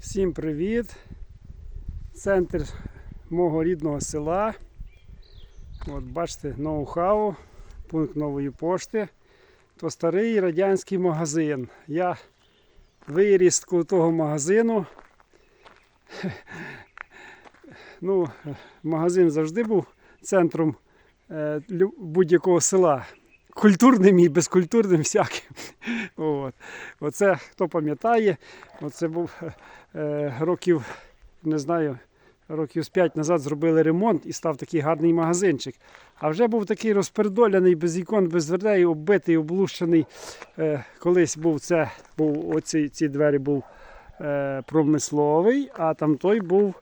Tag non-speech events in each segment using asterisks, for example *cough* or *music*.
Всім привіт! Центр мого рідного села. От бачите, ноу-хау, пункт нової пошти. То старий радянський магазин. Я виріс того магазину. Ну, магазин завжди був центром е, будь-якого села. Культурним і безкультурним всяким. От. Оце хто пам'ятає, оце був е, років, не знаю, років з 5 назад зробили ремонт і став такий гарний магазинчик. А вже був такий розпердоляний, без ікон, без дверей, оббитий, облущений. Е, колись був це, був оці ці двері був промисловий, а там той був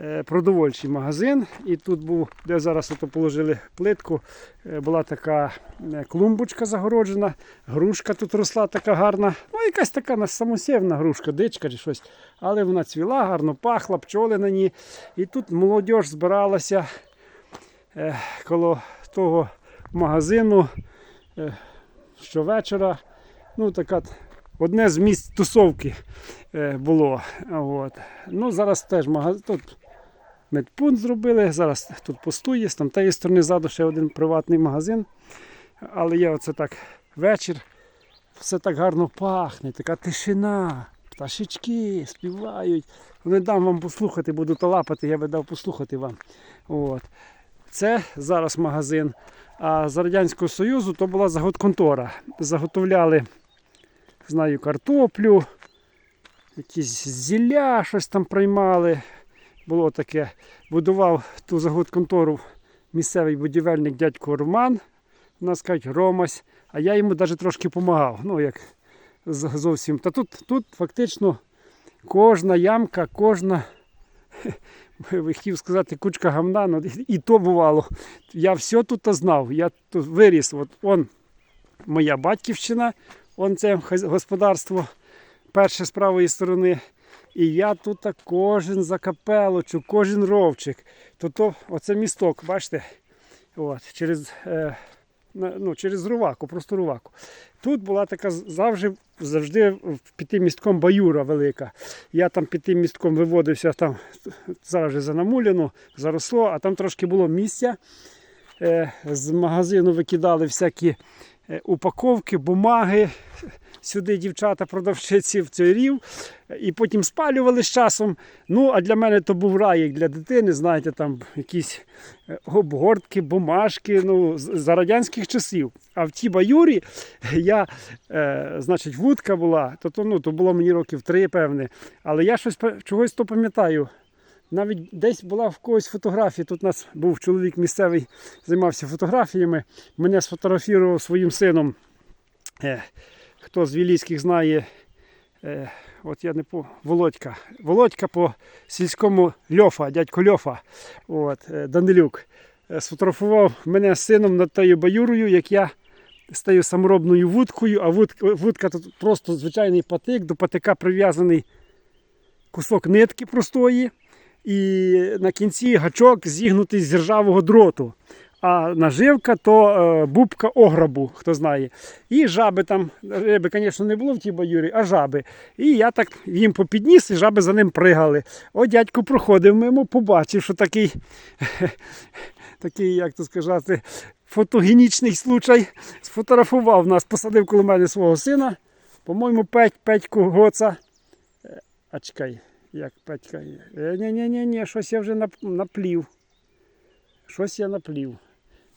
е, продовольчий магазин. І тут був, де зараз ото положили плитку, е, була така е, клумбочка загороджена, грушка тут росла така гарна. Ну, якась така на- самосєвна грушка, дичка чи щось. Але вона цвіла, гарно пахла, пчоли на ній. І тут молодь збиралася е, коло того магазину е, щовечора. Ну, така одне з місць тусовки е, було. От. Ну, зараз теж магазин. Тут медпункт зробили, зараз тут пустує, з тієї сторони ззаду ще один приватний магазин. Але є оце так вечір, все так гарно пахне, така тишина, пташечки співають. Не дам вам послухати, буду то лапати, я би дав послухати вам. От. Це зараз магазин. А з Радянського Союзу то була заготконтора. Заготовляли, знаю, картоплю, якісь зілля, щось там приймали. Було таке. Будував ту заготконтору місцевий будівельник дядько Роман. У нас кажуть Ромась, а я йому навіть трошки допомагав. Ну, як зовсім. Та тут, тут фактично кожна ямка, кожна, *laughs* хотів сказати, кучка гамна, ну, і то бувало. Я все тут знав. Я тут виріс. От он моя батьківщина, он це господарство перше з правої сторони. І я тут кожен закапелочу, кожен ровчик. То, то оце місток, бачите? От, через, е, ну, через руваку, просто руваку. Тут була така завжди, завжди під тим містком баюра велика. Я там під тим містком виводився, там зараз вже заросло, а там трошки було місця. Е, з магазину викидали всякі упаковки, бумаги. Сюди дівчата, продавчиці в цей рів, і потім спалювали з часом. Ну, а для мене то був рай як для дитини, знаєте, там якісь е, обгортки, бумажки, ну, за радянських часів. А в тій баюрі я, е, значить, вудка була, то, то, ну, то було мені років три, певне. Але я щось чогось то пам'ятаю. Навіть десь була в когось фотографія. Тут у нас був чоловік місцевий, займався фотографіями. Мене сфотографував своїм сином. Е, хто з Вілійських знає, е, от я не по Володька. Володька по сільському Льофа, дядько Льофа, от, е, Данилюк. Сфотографував мене з сином над тою баюрою, як я стаю саморобною вудкою, а вудка, вудка тут просто звичайний патик, до патика прив'язаний кусок нитки простої, і на кінці гачок зігнутий з ржавого дроту. А наживка то е, бубка ограбу, хто знає. І жаби там, риби, звісно, не було в тій баюрі, а жаби. І я так їм попідніс, і жаби за ним пригали. О, дядько проходив мимо, побачив, що такий, *laughs* такий, як то сказати, фотогенічний случай. Сфотографував нас, посадив коло мене свого сина. По-моєму, Петь, Петьку Гоца. Е, А чекай, як Петька. Ні-ні-ні, ні, щось я вже наплів. Щось я наплів.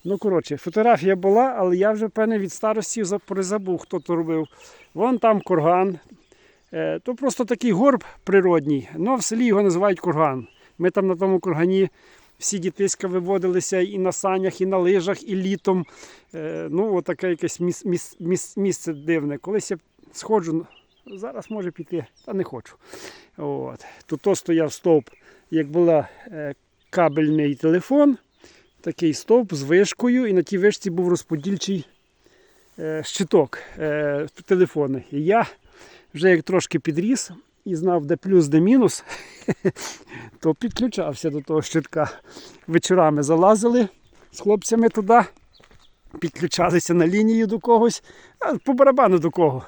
Ну, коротше, фотографія була, але я вже певне від старості за- призабув, хто то робив. Вон там курган. Е, то просто такий горб природній. Ну, в селі його називають курган. Ми там на тому кургані всі дітиська виводилися і на санях, і на лижах, і літом. Е, ну, отаке якесь міс, міс, міс, місце дивне. Колись я сходжу, зараз може піти, та не хочу. От. Тут то стояв стовп, як була е, кабельний телефон, такий стовп з вишкою, і на тій вишці був розподільчий е, щиток е, телефони. І я вже як трошки підріс і знав, де плюс, де мінус, *laughs* то підключався до того щитка. Вечорами залазили з хлопцями туди, підключалися на лінію до когось, а по барабану до кого.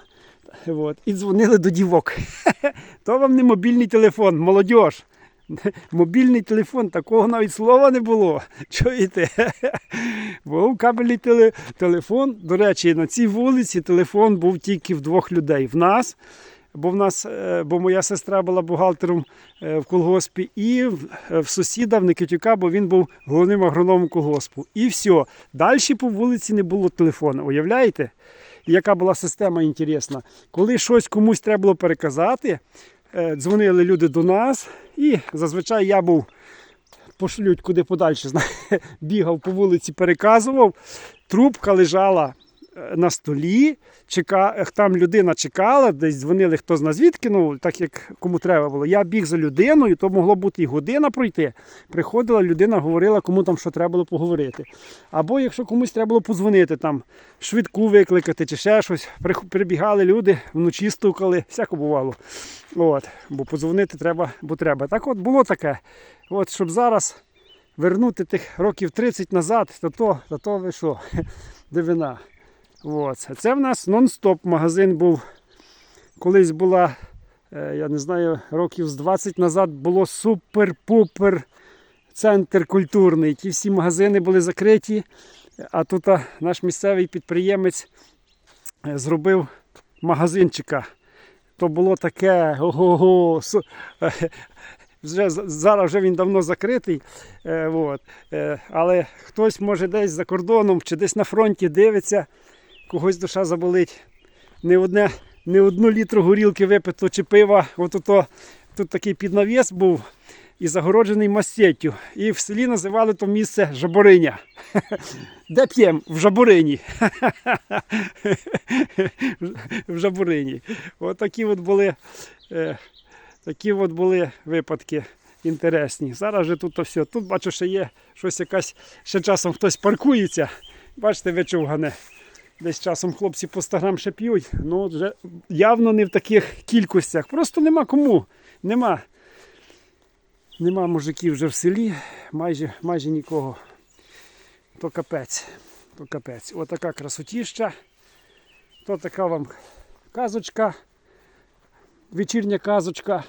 От. І дзвонили до дівок. *laughs* То вам не мобільний телефон, молодь. Мобільний телефон, такого навіть слова не було. *laughs* Чуєте? Був кабельний теле, телефон. До речі, на цій вулиці телефон був тільки в двох людей. В нас, бо в нас, е, бо моя сестра була бухгалтером е, в колгоспі, і в сусіда в Никитюка, бо він був головним агрономом колгоспу. І все. Далі по вулиці не було телефону. Уявляєте? Яка була система інтересна? Коли щось комусь треба було переказати, е, дзвонили люди до нас, і зазвичай я був пошлють куди подальше, *laughs* бігав по вулиці, переказував. Трубка лежала на столі, чека... там людина чекала, десь дзвонили хто зна звідки, ну так як кому треба було. Я біг за людиною, то могло бути і година пройти. Приходила людина, говорила, кому там що треба було поговорити. Або якщо комусь треба було подзвонити, там швидку викликати чи ще щось, прибігали люди, вночі стукали, всяко бувало. От, бо подзвонити треба, бо треба. Так от було таке. От, щоб зараз вернути тих років 30 назад, то то, то, то ви що, *laughs* дивина. От. Це в нас нон-стоп магазин був. Колись була, е, я не знаю, років з 20 назад було супер-пупер центр культурний. Ті всі магазини були закриті. А тут наш місцевий підприємець е, зробив магазинчика. То було таке. Ого-го. Вже, зараз вже він давно закритий. Е, от. е, але хтось може десь за кордоном чи десь на фронті дивиться, когось душа заболить. Не, одне, не одну літру горілки випито чи пива. От ото, тут такий піднавіс був і загороджений мастеттю. І в селі називали то місце Жабориня. *laughs* Де п'єм? В Жаборині. *laughs* В Жаборині. От такі от були, е, такі от були випадки інтересні. Зараз же тут то все. Тут бачу, що є щось якась, ще часом хтось паркується. Бачите, вичовгане. Десь часом хлопці по 100 грам ще п'ють. Ну, вже явно не в таких кількостях. Просто нема кому. Нема. Нема мужиків вже в селі, майже, майже нікого. То капець. То капець. Отака красотіща. То така вам казочка. Вечірня казочка.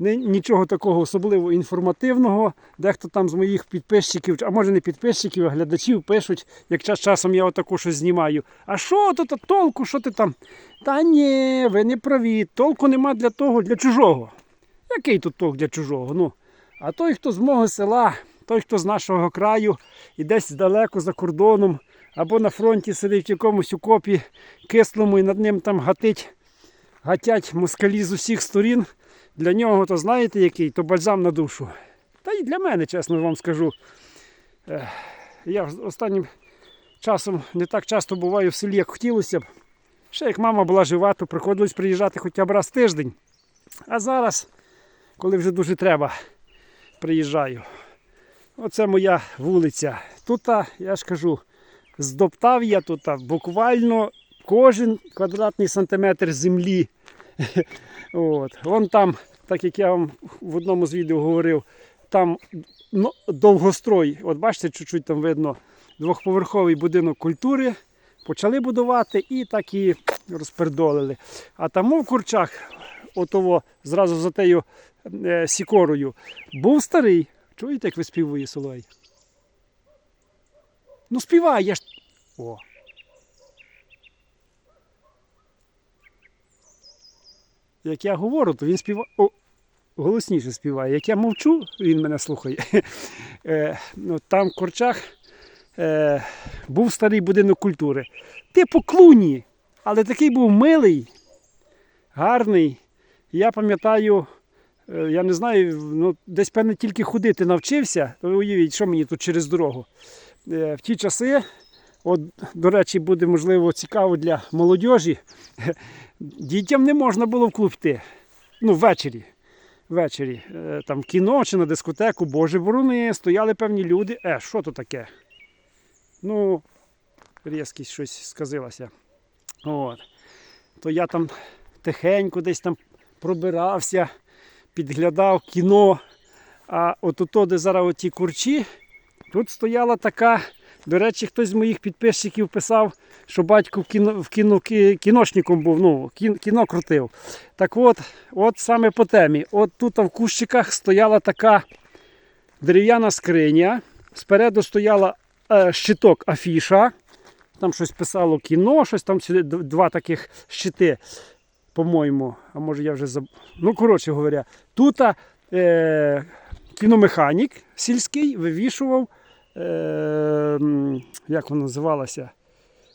Ні- Нічого такого особливо інформативного. Дехто там з моїх підписчиків, а може не підписчиків, а глядачів пишуть, як час часом я отаку щось знімаю. А що тут толку, що ти там? Та ні, ви не праві. Толку нема для того, для чужого. Який тут толк для чужого? Ну, а той, хто з мого села, той, хто з нашого краю і десь далеко за кордоном, або на фронті сидить в якомусь окопі кислому і над ним там гатить, гатять москалі з усіх сторін. Для нього, то знаєте який, то бальзам на душу. Та й для мене, чесно вам скажу. Я останнім часом не так часто буваю в селі, як хотілося б. Ще як мама була жива, то приходилось приїжджати хоча б раз в тиждень. А зараз, коли вже дуже треба, приїжджаю. Оце моя вулиця. Тут, я ж кажу, здоптав я тут буквально кожен квадратний сантиметр землі. *laughs* От. Вон там, так як я вам в одному з відео говорив, там ну, довгострой. От бачите, чуть-чуть там видно двохповерховий будинок культури. Почали будувати і так і розпердолили. А там в курчах, отово, зразу за тею е, сікорою, був старий. Чуєте, як виспівує Соловей? Ну співай, я ж. О. Як я говорю, то він співає. Голосніше співає. Як я мовчу, він мене слухає. *laughs* Е, ну, там в Корчах е, був старий будинок культури. Типу клуні, але такий був милий, гарний. Я пам'ятаю, е, я не знаю, ну, десь певне тільки ходити навчився. Уявіть, що мені тут через дорогу. В ті часи, от, до речі, буде можливо цікаво для молодіжі. *laughs* Дітям не можна було в клуб йти. Ну, ввечері. Ввечері. Е, Там в кіно чи на дискотеку, боже борони, стояли певні люди. Е, що то таке? Ну, різкість щось сказилася. От. То я там тихенько десь там пробирався, підглядав кіно. А от де зараз оті курчі, тут стояла така До речі, хтось з моїх підписчиків писав, що батько в кіно, в кіно, кіношником був, ну, кін- кіно крутив. Так от, от саме по темі. От тут в кущиках стояла така дерев'яна скриня. Спереду стояла е, щиток афіша. Там щось писало кіно, щось там два таких щити, по-моєму. А може я вже забув. Ну, коротше говоря, тут е, кіномеханік сільський вивішував. Е, як воно називалося?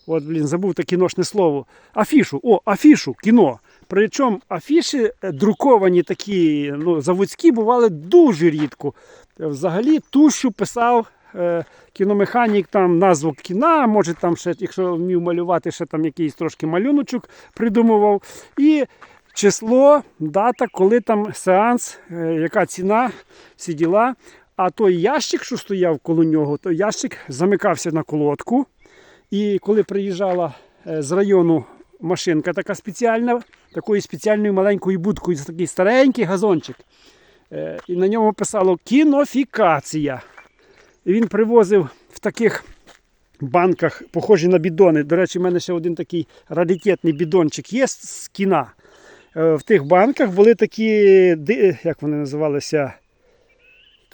От, блін, забув те кіношне слово. Афішу. О, афішу, кіно. Причому афіші е, друковані такі, ну, заводські бували дуже рідко. Взагалі тушу писав е, кіномеханік там назву кіна, може там ще, якщо вмів малювати, ще там якийсь трошки малюночок придумував. І число, дата, коли там сеанс, е, яка ціна, всі діла. А той ящик, що стояв коло нього, той ящик замикався на колодку. І коли приїжджала е, з району машинка така спеціальна, такою спеціальною маленькою будкою, такий старенький газончик. Е, І на ньому писало кінофікація. І він привозив в таких банках, похожі на бідони. До речі, в мене ще один такий раритетний бідончик є з- з кіна. Е, В тих банках були такі, як вони називалися,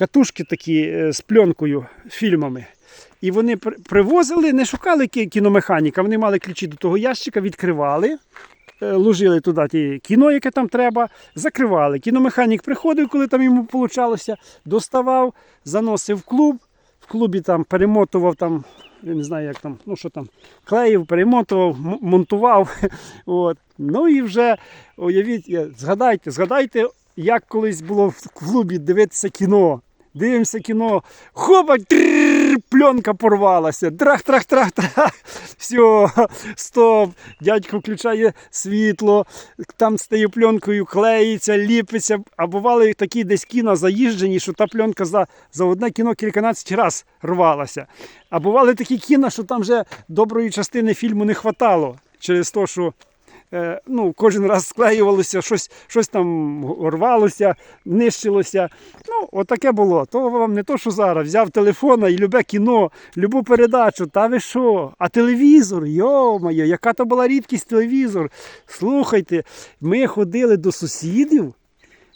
катушки такі е, з пленкою, фільмами. І вони привозили, не шукали кіномеханіка, вони мали ключі до того ящика, відкривали, е, ложили туди ті кіно, яке там треба, закривали. Кіномеханік приходив, коли там йому получалося, доставав, заносив в клуб, в клубі там перемотував там. Я не знаю, як там, ну що там, клеїв, перемотував, монтував. *laughs* От. Ну і вже уявіть, е, згадайте, згадайте, як колись було в клубі дивитися кіно. Дивимося кіно, хоба, пленка порвалася. Трах-трах-трах-трах. Все, стоп. Дядько включає світло, там з тією пленкою клеїться, ліпиться. А бували такі десь кіно заїжджені, що та пленка за, за одне кіно кільканадцять разів рвалася. А бували такі кіно, що там вже доброї частини фільму не хватало через те, що ну, кожен раз склеювалося, щось, щось там рвалося, нищилося. Ну, отаке було. То вам не то, що зараз. Взяв телефона і любе кіно, любу передачу, та ви що? А телевізор, йо-моє, яка то була рідкість телевізор. Слухайте, ми ходили до сусідів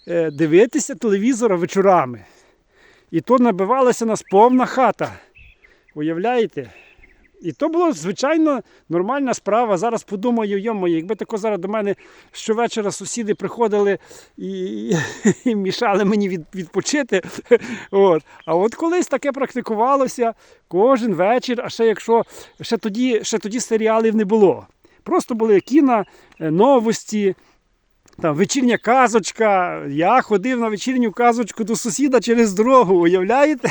е, дивитися телевізора вечорами. І то набивалася нас повна хата. Уявляєте? І то було звичайно нормальна справа. Зараз подумаю, йомо, якби тако зараз до мене щовечора сусіди приходили і, і мішали мені від, відпочити. От. А от колись таке практикувалося кожен вечір, а ще якщо ще тоді, ще тоді серіалів не було. Просто були кіно, е, новості. Там вечірня казочка. Я ходив на вечірню казочку до сусіда через дорогу, уявляєте?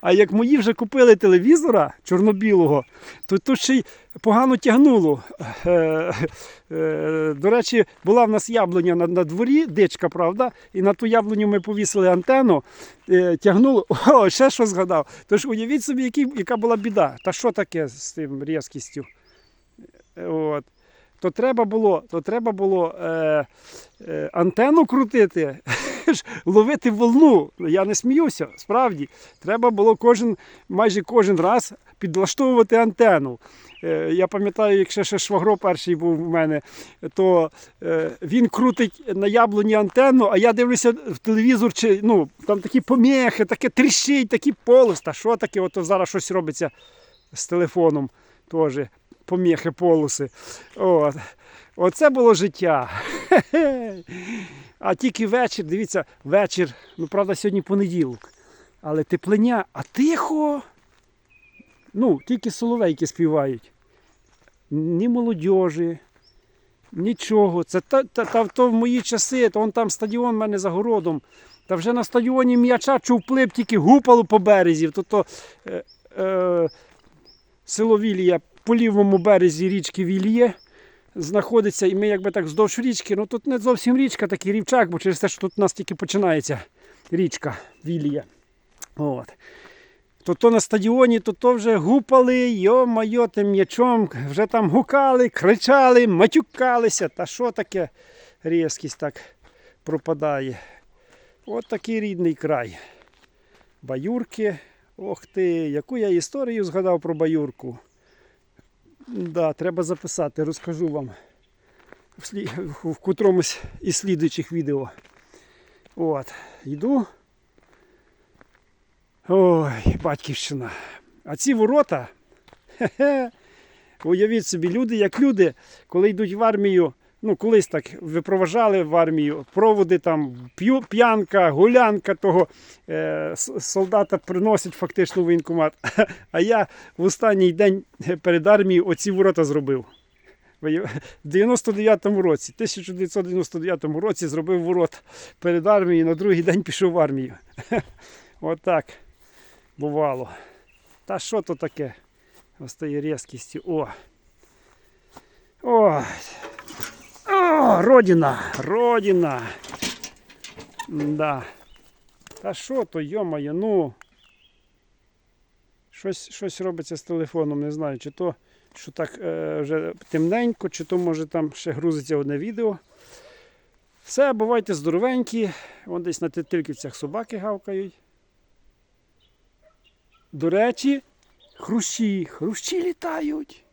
А як мої вже купили телевізора чорно-білого, то тут ще й погано тягнуло. Е, е, До речі, була в нас яблуня на, на дворі, дичка, правда, і на ту яблуню ми повісили антенну, е, тягнуло. *laughs* О, ще що згадав. Тож уявіть собі, який, яка була біда. Та що таке з тим різкістю? От. То треба було, то треба було е, е, антенну крутити, *laughs* ж, ловити волну. Я не сміюся, справді. Треба було кожен, майже кожен раз підлаштовувати антенну. Е, я пам'ятаю, якщо ще швагро перший був у мене, то е, він крутить на яблуні антенну, а я дивлюся в телевізор, чи, ну, там такі поміхи, таке тріщить, такі полос. Та що таке? Ото зараз щось робиться з телефоном теж. Поміхи, полоси. От. Оце було життя. *laughs* А тільки вечір, дивіться, вечір, ну правда, сьогодні понеділок. Але теплиня, а тихо. Ну, тільки соловейки співають. Ні молодіжі, нічого. Це та, та, та, то в мої часи, то он там стадіон в мене за городом. Та вже на стадіоні м'яча чув плип, тільки гупало по березі. То, то, е, е, село Вілія по лівому березі річки Віліє знаходиться, і ми якби так вздовж річки. Ну тут не зовсім річка, такий рівчак, бо через те, що тут у нас тільки починається річка Вілія. От. То то на стадіоні, то то вже гупали, йо-майо, тим м'ячом, вже там гукали, кричали, матюкалися. Та що таке різкість так пропадає? От такий рідний край. Баюрки, Ох ти, яку я історію згадав про баюрку. Да, треба записати, розкажу вам в, котромусь із слідуючих відео. От, йду. Ой, батьківщина. А ці ворота, *laughs* хе-хе, уявіть собі, люди, як люди, коли йдуть в армію, ну колись так випроважали в армію, проводи там, п'янка, гулянка того е, солдата приносять фактично в воєнкомат. *laughs* А я в останній день перед армією оці ворота зробив. В 99-му році, 1999 році зробив ворот перед армією, на другий день пішов в армію. *laughs* Отак бувало. Та що то таке? Ось тієї різкістю. О! Ой! О, родина! Родина! Да. Та що то, йомає, ну. Щось, щось робиться з телефоном, не знаю, чи то, що так е, вже темненько, чи то може там ще грузиться одне відео. Все, бувайте здоровенькі. Вон десь на тетильківцях собаки гавкають. До речі, хрущі, хрущі літають.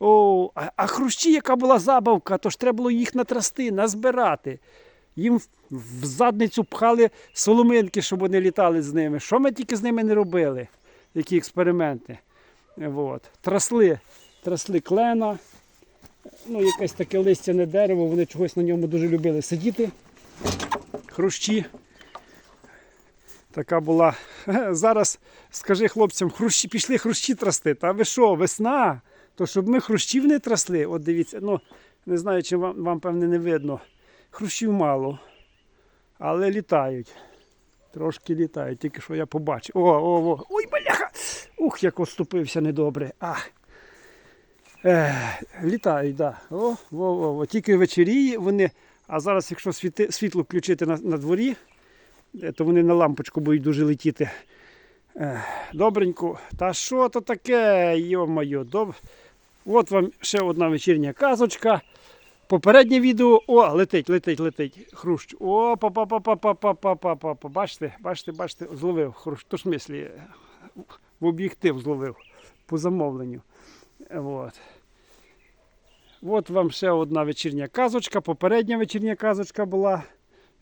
О, а, а хрущі, яка була забавка, то ж треба було їх натрасти, назбирати. Їм в, задницю пхали соломинки, щоб вони літали з ними. Що ми тільки з ними не робили? Які експерименти. От. Трасли, трасли клена, ну, якесь таке листяне дерево, вони чогось на ньому дуже любили сидіти. Хрущі. Така була. *laughs* Зараз скажи хлопцям, хрущі, пішли хрущі трасти. Та ви що, весна? То щоб ми хрущів не трасли. От дивіться, ну не знаю, чи вам, вам певне не видно. Хрущів мало. Але літають. Трошки літають, тільки що я побачив. О, о, о. Ой, бляха! Ух, як оступився недобре. А. Е, літають, так. Да. О, о, о, о. Тільки вечоріє вони. А зараз, якщо світи, світло включити на, на дворі, е, то вони на лампочку будуть дуже летіти. Е, добренько. Та що то таке, йо-моє, доб... От вам ще одна вечірня казочка. Попереднє відео. О, летить, летить, летить. Хрущ. О, па па па па па па па па па па Бачите, бачите, бачите, зловив. Хрущ. То ж в в об'єктив зловив по замовленню. От. От вам ще одна вечірня казочка. Попередня вечірня казочка була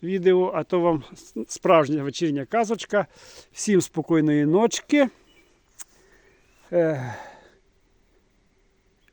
відео, а то вам справжня вечірня казочка. Всім спокійної ночки.